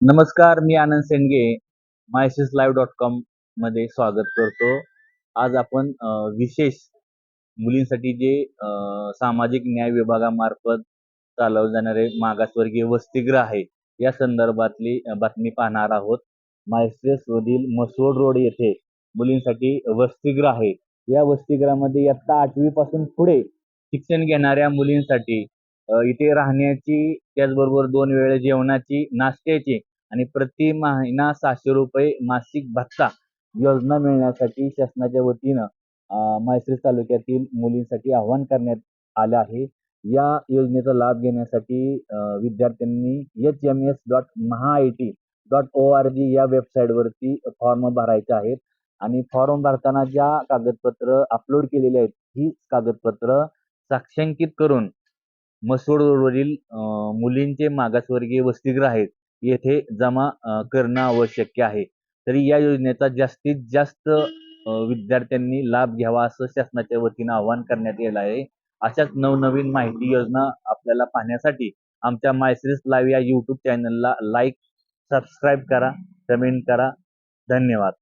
नमस्कार मी Anand Sendge Myses live dot कॉममध्ये स्वागत करतो. आज आपण विशेष मुलींसाठी जे सामाजिक न्याय विभागामार्फत चालवले जाणारे मागासवर्गीय वसतिगृह आहे या संदर्भातली बातमी पाहणार आहोत. मायसेस मधील मसोड रोड येथे मुलींसाठी वसतिगृह आहे. या वसतिगृहामध्ये इयत्ता आठवी पासून पुढे शिक्षण घेणाऱ्या मुलींसाठी इथे राहण्याची त्याचबरोबर दोन वेळे जेवणाची नाश्त्याची आणि प्रति महिना सहाशे रुपये मासिक भत्ता योजना मिळण्यासाठी शासनाच्या वतीनं म्हैसूर तालुक्यातील मुलींसाठी आवाहन करण्यात आलं आहे. या योजनेचा लाभ घेण्यासाठी विद्यार्थ्यांनी H M S dot Maha I T dot O R G या वेबसाईटवरती फॉर्म भरायचे आहेत. आणि फॉर्म भरताना ज्या कागदपत्र अपलोड केलेली आहेत ही कागदपत्र साक्षांकित करून मसूड रोडवरील मुलींचे मागासवर्गीय वसतिगृह आहेत येथे जमा करणं आवश्यक आहे. तरी या योजनेचा जास्तीत जास्त विद्यार्थ्यांनी लाभ घ्यावा असं शासनाच्या वतीनं आवाहन करण्यात येत आहे. अशाच नवनवीन माहिती योजना आपल्याला पाहण्यासाठी आमच्या मायसिरीस लाईव्ह या यूट्यूब चॅनलला लाईक सबस्क्राईब करा कमेंट करा. धन्यवाद.